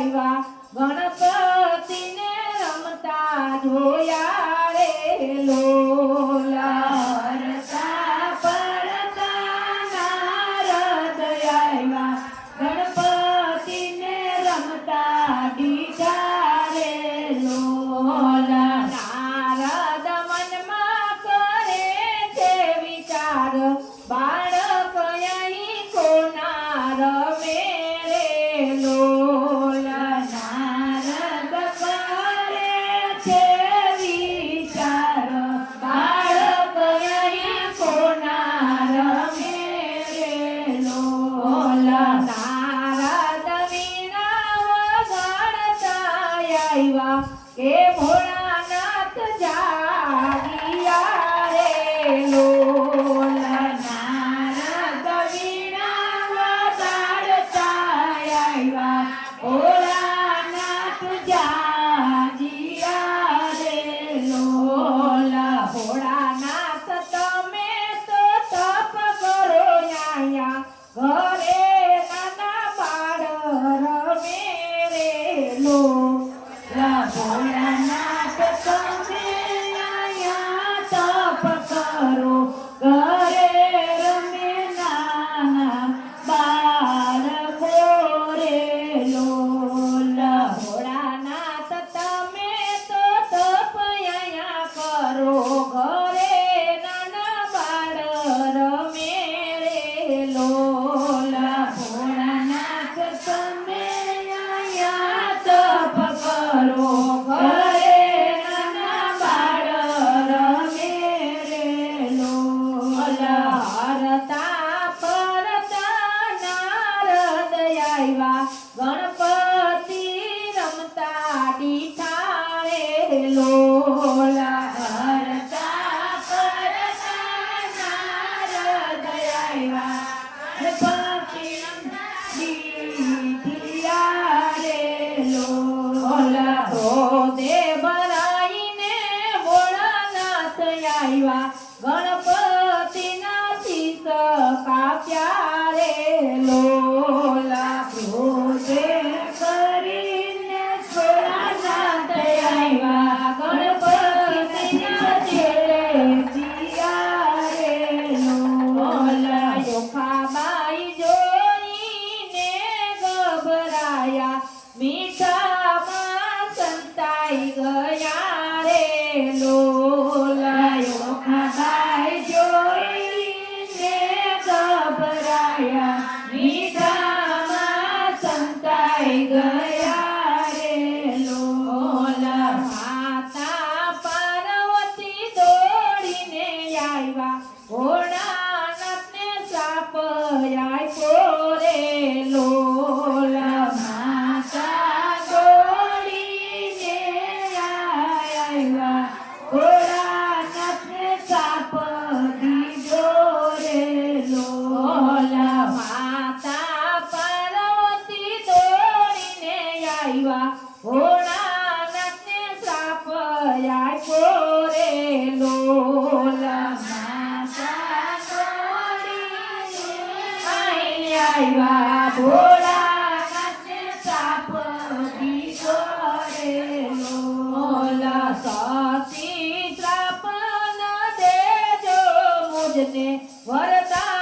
આવ્યા. ગણપતિને રમતા જોયા રે લોલા ગણપતિને રમતા દીધા રે લોલા કરે છે વિચાર. બાળક અહીં કોના રમે રે લોલા ગણ મુજને વરદાન.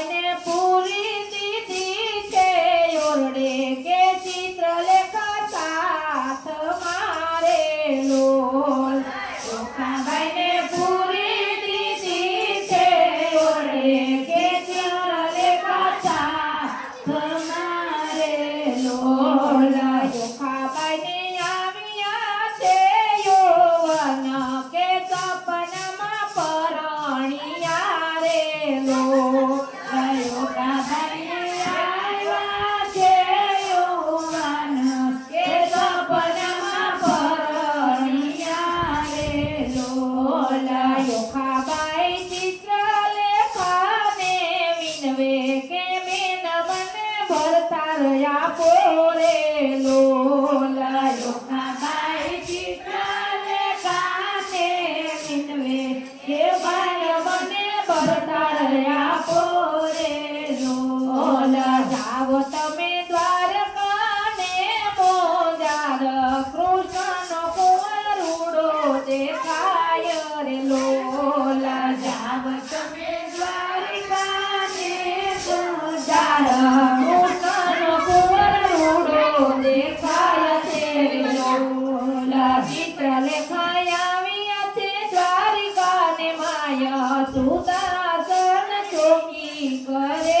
યોખાબાઈને પૂરી તું તારા તન ચોકી કરે.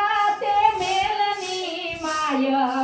Yeah.